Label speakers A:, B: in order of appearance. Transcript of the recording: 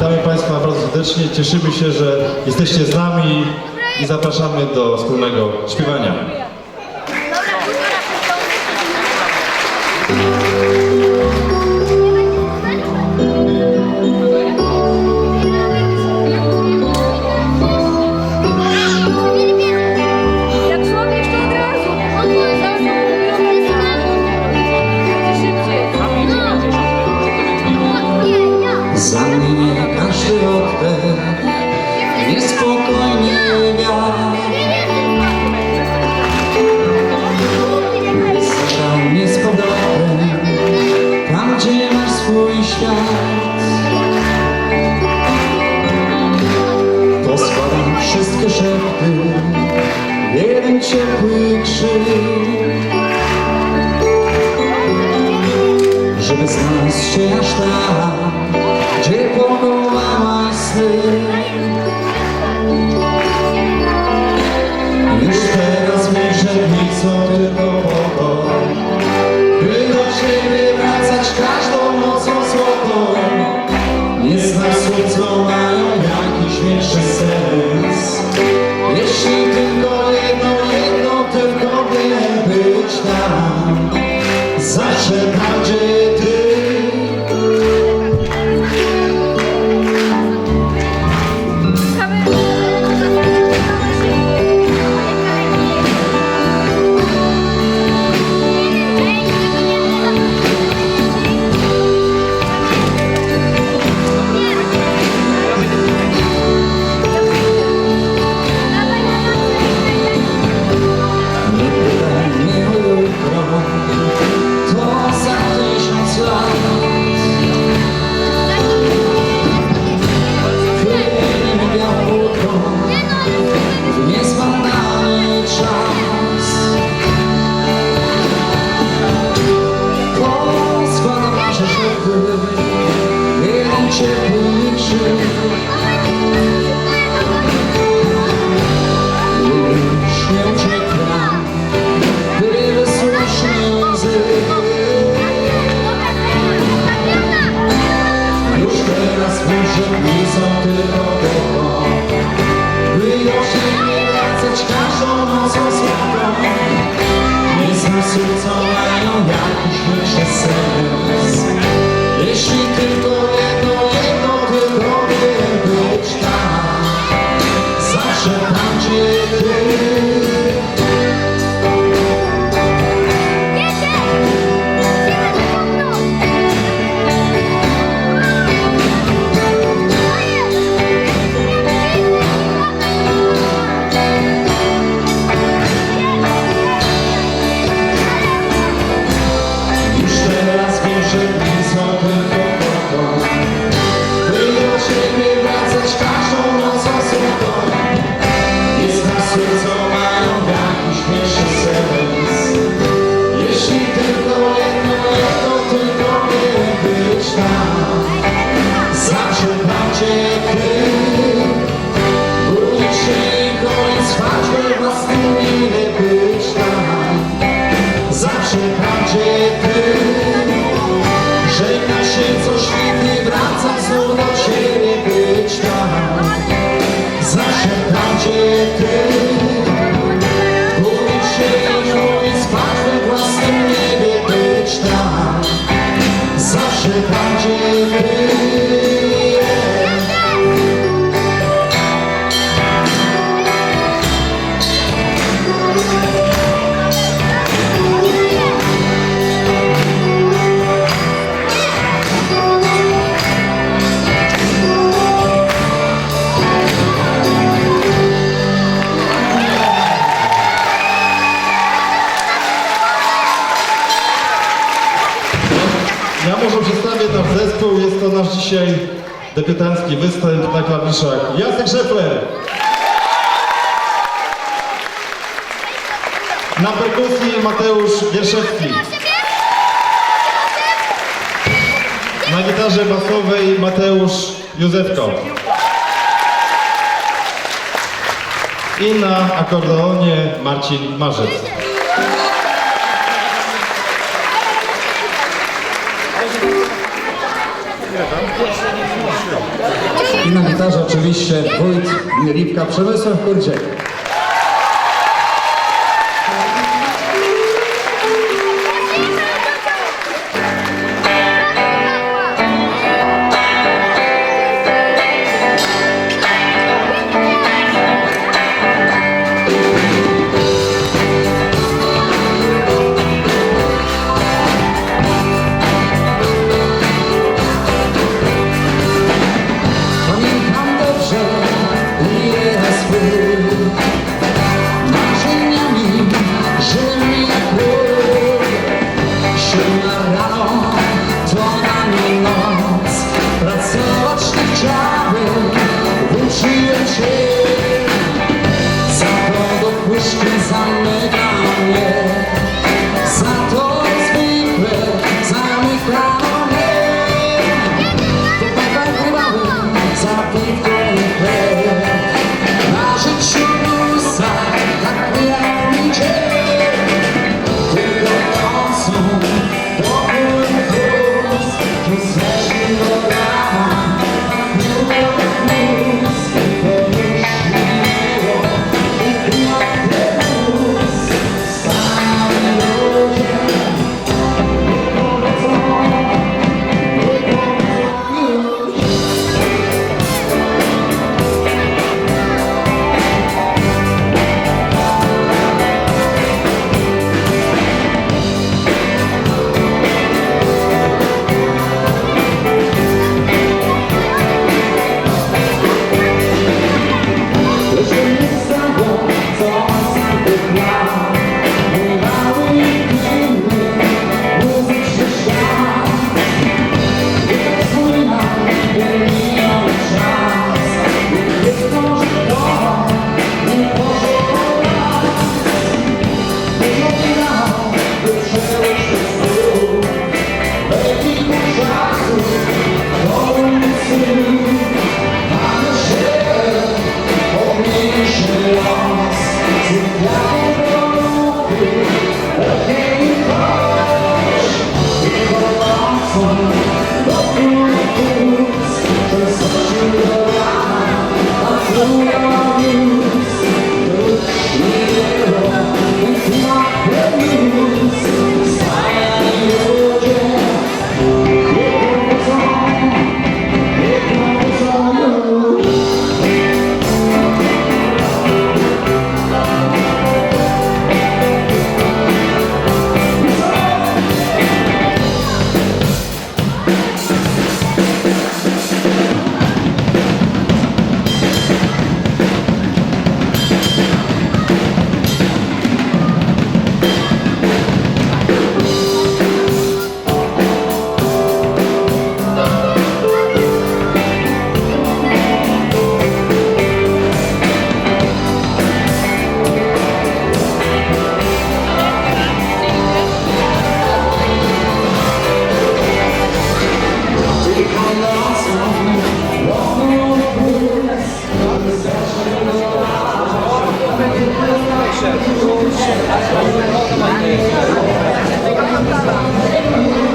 A: Witamy Państwa bardzo serdecznie. Cieszymy się, że jesteście z nami i zapraszamy do wspólnego śpiewania.
B: świat. Pospadam wszystkie szepty jeden ciepły krzyk Żeby znaleźć się aż tam, gdzie płonął sny Hashem. jeden ciepły krzyk. Już nie uciekam, byle słuszny. Już teraz burzy nie są tylko
A: zespół. Jest to nasz dzisiaj debiutancki występ na klawiszach Jacek Szefler. Na perkusji Mateusz Wierszewski. Na gitarze basowej Mateusz Józefko. I na akordeonie Marcin Marzec.
B: I na gitarze oczywiście wójt Lipka Przemysław Kurdziek. Thank you. Thank you.